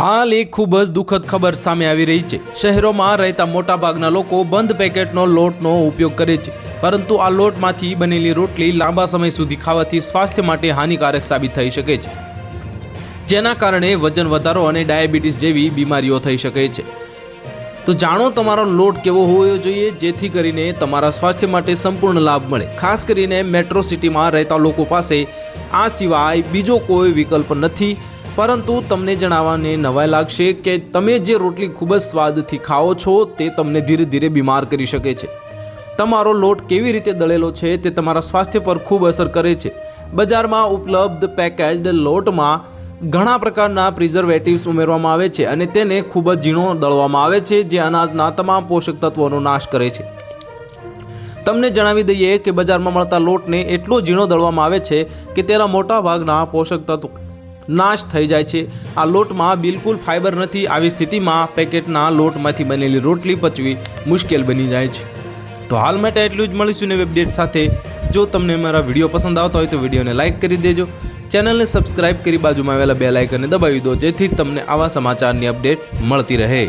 હાલ એક ખૂબ જ દુઃખદ ખબર સામે આવી રહી છે. શહેરોમાં રહેતા મોટાભાગના લોકો બંધ પેકેટનો લોટનો ઉપયોગ કરે છે. પરંતુ આ લોટમાંથી બનેલી રોટલી લાંબા સમય સુધી ખાવાથી સ્વાસ્થ્ય માટે હાનિકારક સાબિત થઈ શકે છે. જેના કારણે વજન વધારો અને ડાયાબિટીસ જેવી બીમારીઓ થઈ શકે છે. તો જાણો તમારો લોટ કેવો હોવો જોઈએ? જેથી કરીને તમારા સ્વાસ્થ્ય માટે સંપૂર્ણ લાભ મળે. ખાસ કરીને મેટ્રો સિટીમાં રહેતા લોકો પાસે આ સિવાય બીજો કોઈ વિકલ્પ નથી. પરંતુ તમને જણાવવાને નવાઈ લાગશે કે તમે જે રોટલી ખૂબ જ સ્વાદથી ખાઓ છો, તે તમને ધીરે ધીરે બીમાર કરી શકે છે. તમારો લોટ કેવી રીતે દળેલો છે, તે તમારા સ્વાસ્થ્ય પર ખૂબ અસર કરે છે. બજારમાં ઉપલબ્ધ પેકેજ્ડ લોટમાં ઘણા પ્રકારના પ્રિઝર્વેટિવ્સ ઉમેરવામાં આવે છે અને તેને ખૂબ જ ઝીણો દળવામાં આવે છે, જે અનાજના તમામ પોષક તત્વોનો નાશ કરે છે. તમને જણાવી દઈએ કે બજારમાં મળતા લોટને એટલો ઝીણો દળવામાં આવે છે કે તેના મોટા ભાગના પોષક તત્વો નાશ થઈ જાય છે. આ લોટમાં બિલકુલ ફાઇબર નથી. આવી સ્થિતિમાં પેકેટના લોટમાંથી બનેલી રોટલી પચવી મુશ્કેલ બની જાય છે. તો હાલ માટે એટલું જ. મળીશું ને અપડેટ સાથે. જો તમને મારા વીડિયો પસંદ આવતા હોય તો વિડીયોને લાઇક કરી દેજો. ચેનલને સબસ્ક્રાઇબ કરી બાજુમાં આવેલા બે લાઇકને દબાવી દો, જેથી તમને આવા સમાચારની અપડેટ મળતી રહે.